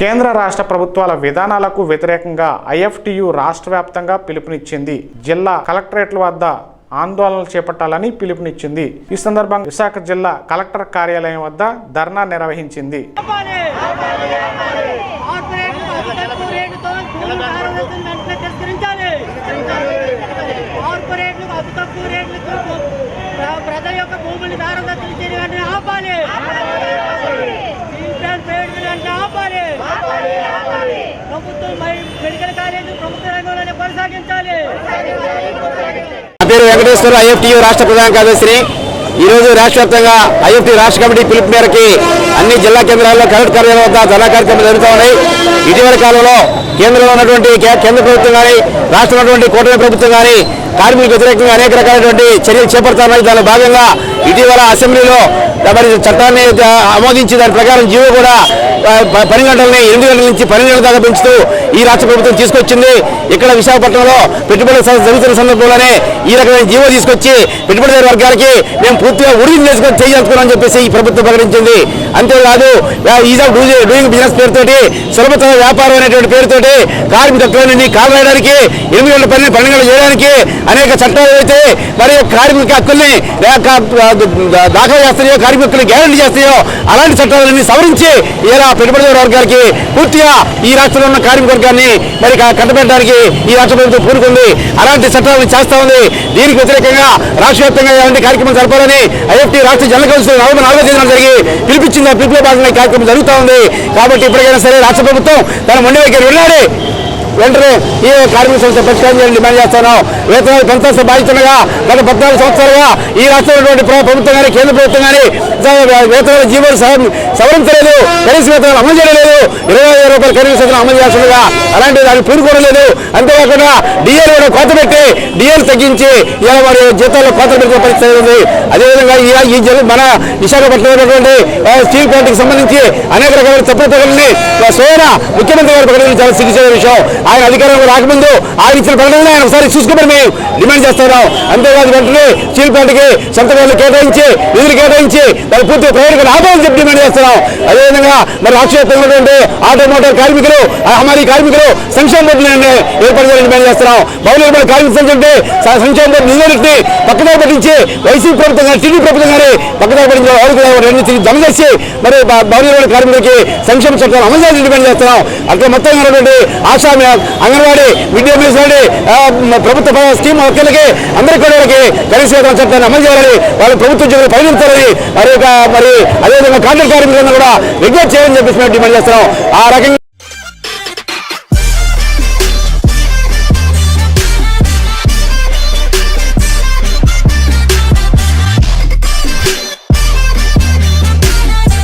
కేంద్ర రాష్ట్ర ప్రభుత్వాల విధానాలకు వ్యతిరేకంగా ఐఎఫ్టియు రాష్ట్ర వ్యాప్తంగా పిలుపునిచ్చింది. జిల్లా కలెక్టరేట్ల వద్ద ఆందోళనలు చేపట్టాలని పిలుపునిచ్చింది. ఈ సందర్భంగా విశాఖ జిల్లా కలెక్టర్ కార్యాలయం వద్ద ధర్నా నిర్వహించింది. ప్రజల యొక్క భూములు దారంగా తెలియజేయాలని మెడికల్ కాలేజ్ ప్రభుత్వ రంగంలోనే కొనసాగించాలి. నా పేరు వెంకటేశ్వర ఐఎఫ్టీయూ రాష్ట్ర ప్రధాన కార్యదర్శిని. ఈరోజు రాష్ట్ర వ్యాప్తంగా ఐఎఫ్టీ రాష్ట్ర కమిటీ పిలుపు మేరకి అన్ని జిల్లా కేంద్రాల్లో కలెక్టర్ కార్యాలయం వద్ద ధర్నా కార్యక్రమాలు జరుగుతూ ఉన్నాయి. ఇటీవల కాలంలో కేంద్రంలో ఉన్నటువంటి కేంద్ర ప్రభుత్వం కానీ రాష్ట్రంలో ఉన్నటువంటి కూటమి ప్రభుత్వం కానీ కార్మికులకు వ్యతిరేకంగా అనేక రకాలైనటువంటి చర్యలు చేపడుతున్నాయి. దానిలో భాగంగా ఇటీవల అసెంబ్లీలో మరి చట్టాన్ని ఆమోదించి దాని ప్రకారం జీవో కూడా పని గంటలని ఎనిమిది గంటల నుంచి పన్నెండు గంటల దాకా పెంచుతూ ఈ రాష్ట్ర ప్రభుత్వం తీసుకొచ్చింది. ఇక్కడ విశాఖపట్నంలో పెట్టుబడుల స- జరుగుతున్న సందర్భంలోనే ఈ రకమైన జీవో తీసుకొచ్చి పెట్టుబడిదారు వర్గాలకి మేము పూర్తిగా ఉడికి చేసుకొని చేయాలనుకున్నామని చెప్పేసి ఈ ప్రభుత్వం ప్రకటించింది. అంతేకాదు ఈజ్ ఆఫ్ డూయింగ్ బిజినెస్ పేరుతోటి సులభతర వ్యాపారం అనేటువంటి పేరుతోటి కార్మికులని కాలు రాయడానికి ఎనిమిది గంటల పని పన్నెండు గంటలు చేయడానికి అనేక చట్టాలు అయితే మరి కార్మిక హక్కుల్ని దాఖలు చేస్తాయో కార్మికులు గ్యారంటీ చేస్తాయో అలాంటి చట్టాలన్నీ సవరించి ఇలా పెట్టుబడిదారు వర్గాలకి పూర్తిగా ఈ రాష్ట్రంలో ఉన్న కార్మిక వర్గాన్ని మరి కట్టబెట్టడానికి ఈ రాష్ట్ర ప్రభుత్వం పూనుకుంది. అలాంటి చట్టాలను చేస్తా ఉంది. దీనికి వ్యతిరేకంగా రాష్ట్ర వ్యాప్తంగా ఎలాంటి కార్యక్రమం జరపాలని ఐఎఫ్టీ రాష్ట్ర జనరల్ కౌన్సిల్ నవంబర్ నాలుగో తేదీన జరిగి పిలిపించింది ఆ పిలుపులో భాగంగా కార్యక్రమం జరుగుతూ ఉంది. కాబట్టి ఇప్పటికైనా సరే రాష్ట్ర ప్రభుత్వం తన మొండి వైఖరి వెళ్ళాలి వెంటనే ఈ కార్మిక సంస్థ పరిష్కారం చేయాలని డిమాండ్ చేస్తాను. వేతనాలు పెంచాల్సిన బాధ్యతగా గత పద్నాలుగు సంవత్సరాలుగా ఈ రాష్ట్రంలో ప్రభుత్వం కానీ కేంద్ర ప్రభుత్వం కానీ వేతనాల జీవోలు సవరించలేదు. కనీస వేతనాలు అమలు చేయలేదు. ఇరవై ఐదు రూపాయలు కనీస వేతనం అమలు చేస్తుండగా అలాంటి దాన్ని పూనుకోవడం అంతేకాకుండా డిఎల్ కూడా కోత పెట్టి డిఎల్ తగ్గించి ఇలా వారి జీతాల్లో కోత పెట్టిన పరిస్థితి ఉంది. అదేవిధంగా ఈ ఈ మన విశాఖపట్నంలో ఉన్నటువంటి స్టీల్ ప్లాంట్కి సంబంధించి అనేక రకాల తప్పుదలని స్వయం ముఖ్యమంత్రి గారు ప్రకటించిన సిగ్గు విషయం. ఆయన అధికారంలో రాకముందు ఆయన ఇచ్చిన ప్రకటనలు ఆయన ఒకసారి చూసుకోమని మేము డిమాండ్ చేస్తున్నాం అంతేకాదు వెంటనే స్టీల్ ప్లాంట్కి సంతకాలు కేటాయించి నిధులు కేటాయించి దాని పూర్తి ప్రయోజనం ఆపాలని చెప్పి డిమాండ్ చేస్తున్నాం. అదేవిధంగా మరి రాష్ట్ర ఉన్నటువంటి ఆటోమోటార్ కార్మికులు ఆ హమారీ కార్మికులు సంక్షేమ బోర్డుని ఏర్పాటు చేయాలని డిమాండ్ చేస్తున్నాం. భవన నిర్మాణ కార్మిక సంఘం సంక్షేమ బోర్డు నిధులన్నింటినీ పక్కన పట్టించి వైసీపీ ప్రభుత్వం కానీ టీడీ ప్రభుత్వం కానీ పక్కన పట్టించి వాళ్ళు తిరిగి జమ చేసి మరి భ- భవన కార్మికులకి సంక్షేమ చట్టాలు అమలు చేయాలని డిమాండ్ చేస్తున్నాం. అట్లా మొత్తంగా ఉన్నటువంటి Asha anganwadi mid day meals లాంటి ప్రభుత్వ స్కీమ్ హక్కులకి అందరికీ కూడా వాళ్ళకి కనీస చట్టాన్ని అమలు చేయాలని వాళ్ళ ప్రభుత్వ ఉద్యోగులు పైనిస్తారని మరి మరి అదేవిధంగా కాంట్రాక్ట్ కార్మికులను కూడా రెగ్యులేట్ చేయాలని చెప్పేసి మేము డిమాండ్ చేస్తున్నాం. ఆ రకంగా